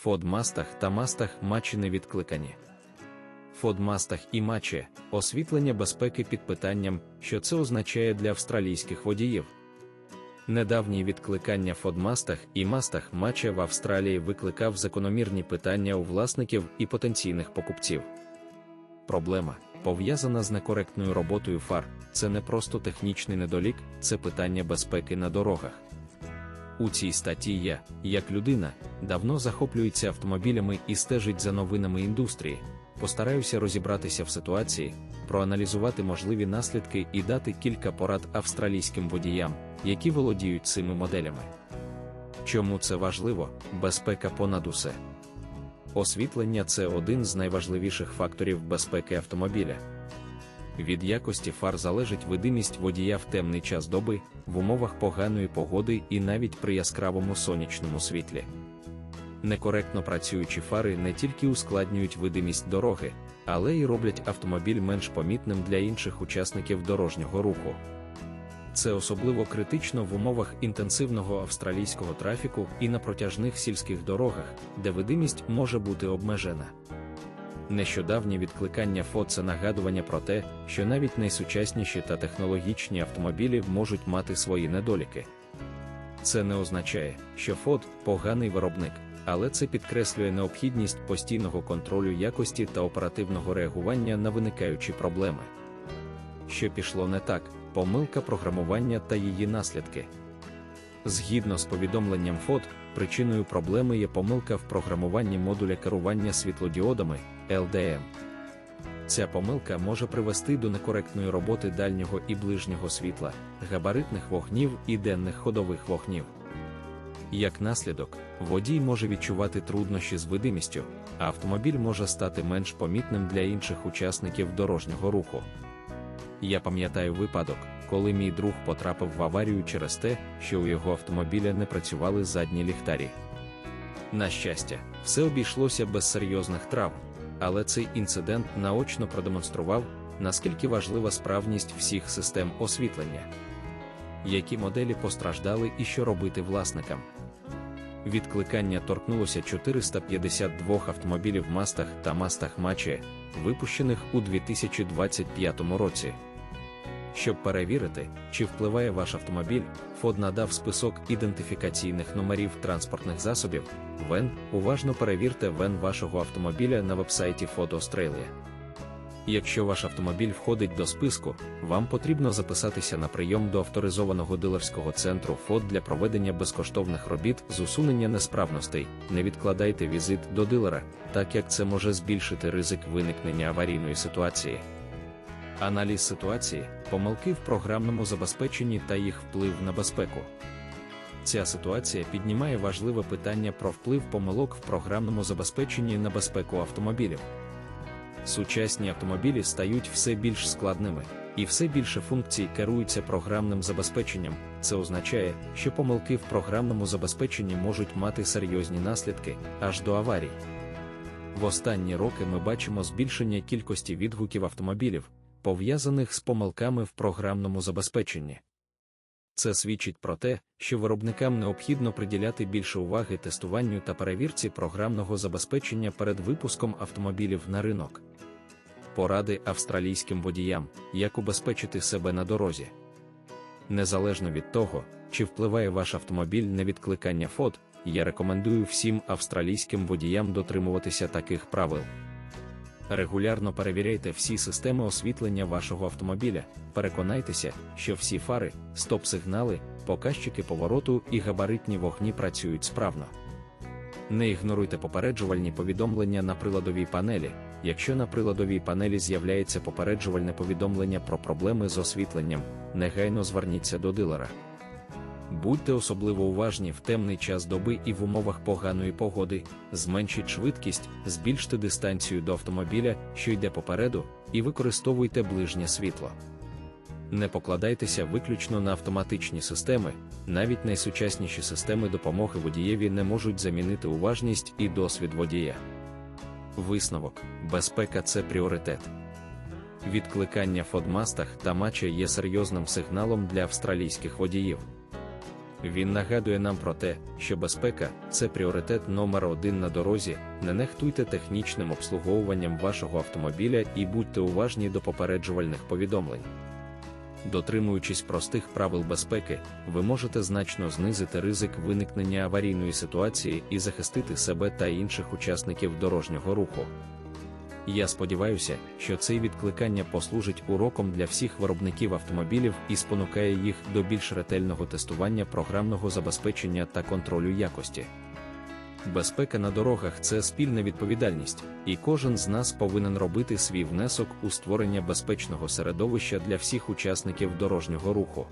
Фодмастах та мастах матчі не відкликані. Фодмастах і матчі освітлення безпеки під питанням, що це означає для австралійських водіїв. Недавнє відкликання Фодмастах і мастах матча в Австралії викликав закономірні питання у власників і потенційних покупців. Проблема, пов'язана з некоректною роботою фар, це не просто технічний недолік, це питання безпеки на дорогах. У цій статті я, як людина, давно захоплюється автомобілями і стежить за новинами індустрії. Постараюся розібратися в ситуації, проаналізувати можливі наслідки і дати кілька порад австралійським водіям, які володіють цими моделями. Чому це важливо? Безпека понад усе. Освітлення це один з найважливіших факторів безпеки автомобіля. Від якості фар залежить видимість водія в темний час доби, в умовах поганої погоди і навіть при яскравому сонячному світлі. Некоректно працюючі фари не тільки ускладнюють видимість дороги, але й роблять автомобіль менш помітним для інших учасників дорожнього руху. Це особливо критично в умовах інтенсивного австралійського трафіку і на протяжних сільських дорогах, де видимість може бути обмежена. Нещодавнє відкликання ФО це нагадування про те, що навіть найсучасніші та технологічні автомобілі можуть мати свої недоліки. Це не означає, що ФОД поганий виробник, але це підкреслює необхідність постійного контролю якості та оперативного реагування на виникаючі проблеми. Що пішло не так, помилка програмування та її наслідки. Згідно з повідомленням ФОД, причиною проблеми є помилка в програмуванні модуля керування світлодіодами LDM. Ця помилка може привести до некоректної роботи дальнього і ближнього світла, габаритних вогнів і денних ходових вогнів. Як наслідок, водій може відчувати труднощі з видимістю, а автомобіль може стати менш помітним для інших учасників дорожнього руху. Я пам'ятаю випадок, коли мій друг потрапив в аварію через те, що у його автомобіля не працювали задні ліхтарі. На щастя, все обійшлося без серйозних травм, але цей інцидент наочно продемонстрував, наскільки важлива справність всіх систем освітлення, які моделі постраждали і що робити власникам. Відкликання торкнулося 452 автомобілів мастах та мастах Маче, випущених у 2025 році. Щоб перевірити, чи впливає ваш автомобіль, ФОД надав список ідентифікаційних номерів транспортних засобів. ВЕН, уважно перевірте ВЕН вашого автомобіля на вебсайті ФОД Australia. Якщо ваш автомобіль входить до списку, вам потрібно записатися на прийом до авторизованого дилерського центру ФОД для проведення безкоштовних робіт з усунення несправностей. Не відкладайте візит до дилера, так як це може збільшити ризик виникнення аварійної ситуації. Аналіз ситуації, помилки в програмному забезпеченні та їх вплив на безпеку. Ця ситуація піднімає важливе питання про вплив помилок в програмному забезпеченні на безпеку автомобілів. Сучасні автомобілі стають все більш складними, і все більше функцій керуються програмним забезпеченням. Це означає, що помилки в програмному забезпеченні можуть мати серйозні наслідки аж до аварій. В останні роки ми бачимо збільшення кількості відгуків автомобілів, пов'язаних з помилками в програмному забезпеченні. Це свідчить про те, що виробникам необхідно приділяти більше уваги тестуванню та перевірці програмного забезпечення перед випуском автомобілів на ринок. Поради австралійським водіям, як убезпечити себе на дорозі. Незалежно від того, чи впливає ваш автомобіль на відкликання ФОД, я рекомендую всім австралійським водіям дотримуватися таких правил. Регулярно перевіряйте всі системи освітлення вашого автомобіля, переконайтеся, що всі фари, стоп-сигнали, показчики повороту і габаритні вогні працюють справно. Не ігноруйте попереджувальні повідомлення на приладовій панелі. Якщо на приладовій панелі з'являється попереджувальне повідомлення про проблеми з освітленням, негайно зверніться до дилера. Будьте особливо уважні в темний час доби і в умовах поганої погоди, зменшіть швидкість, збільште дистанцію до автомобіля, що йде попереду, і використовуйте ближнє світло. Не покладайтеся виключно на автоматичні системи, навіть найсучасніші системи допомоги водієві не можуть замінити уважність і досвід водія. Висновок: безпека це пріоритет. Відкликання в фодмастах та матча є серйозним сигналом для австралійських водіїв. Він нагадує нам про те, що безпека це пріоритет номер один на дорозі. Не нехтуйте технічним обслуговуванням вашого автомобіля і будьте уважні до попереджувальних повідомлень. Дотримуючись простих правил безпеки, ви можете значно знизити ризик виникнення аварійної ситуації і захистити себе та інших учасників дорожнього руху. Я сподіваюся, що це відкликання послужить уроком для всіх виробників автомобілів і спонукає їх до більш ретельного тестування програмного забезпечення та контролю якості. Безпека на дорогах це спільна відповідальність, і кожен з нас повинен робити свій внесок у створення безпечного середовища для всіх учасників дорожнього руху.